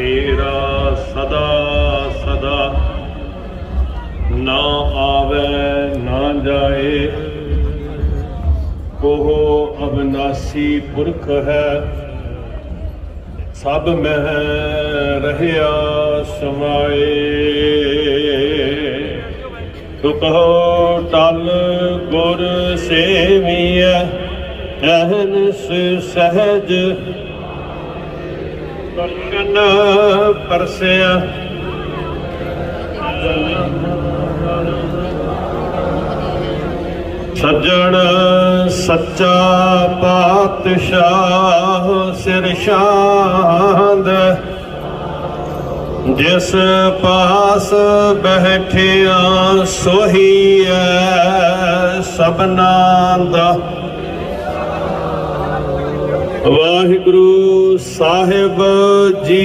ਮੇਰਾ ਸਦਾ ਸਦਾ ਨਾ ਆਵੇ, ਨਾ ਜਾਏ। ਉਹ ਅਬਨਾਸੀ ਪੁਰਖ ਹੈ, ਸਭ ਮਹਿ ਰਹਿਆ ਸਮਾਏ। ਤੂੰ ਕਹੋ ਟਲ ਗੁਰ ਸੇਵੀਐ ਅਹਨਸ ਸਹਿਜ ਦਰਸ਼ਨ ਪਰਸਿਆ। ਸੱਜਣ ਸੱਚਾ ਪਾਤਸ਼ਾਹ ਸਿਰ ਸ਼ਾਂਦ ਜਿਸ ਪਾਸ ਬੈਠਿਆ ਸੋਹੀ ਐ ਸਭਨਾ ਦਾ ਵਾਹਿਗੁਰੂ ਸਾਹਿਬ ਜੀ।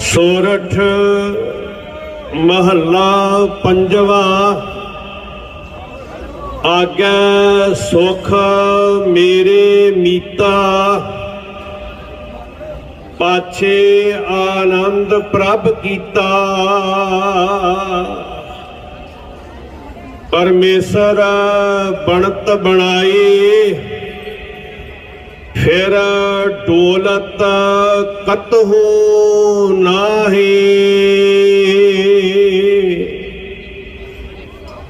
ਸੋਰਠ ਮਹੱਲਾ ਪੰਜਵਾ। ਆਗੇ ਸੁਖ ਮੇਰੇ ਮੀਤਾ। ਪਾਛੇ ਆਨੰਦ ਪ੍ਰਭ ਕੀਤਾ। ਪਰਮੇਸ਼ਰ ਬਣਤ ਬਣਾਈ, ਫਿਰ ਡੋਲਤ ਕਤਹੂ ਨਾਹੀ।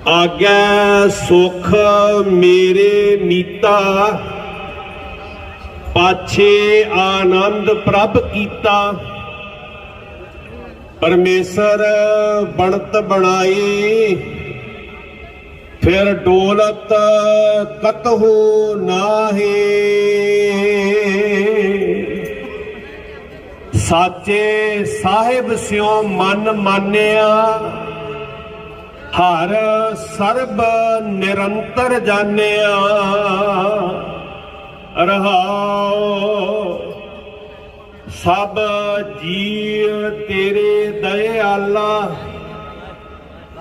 ਆਗੇ ਸੁਖ ਮੇਰੇ ਨੀਤਾ, ਪਾਛੇ ਆਨੰਦ ਪ੍ਰਭ ਕੀਤਾ। ਪਰਮੇਸ਼ਰ ਬਣਤ ਬਣਾਈ ਫਿਰ ਡੋਲਤ ਕਤਹੂ ਨਾਹੀ। ਸਾਚੇ ਸਾਹਿਬ ਸਿਓ ਮਨ ਮਾਨਿਆ, ਹਰ ਸਰਬ ਨਿਰੰਤਰ ਜਾਣਿਆ। ਰਹਾਉ, ਸਭ ਜੀਵ ਤੇਰੇ ਦਇਆਲਾ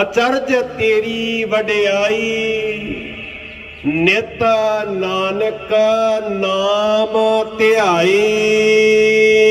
ਅਚਰਜ ਤੇਰੀ ਵਡਿਆਈ। ਨਿਤ ਨਾਨਕ ਨਾਮ ਧਿਆਈ।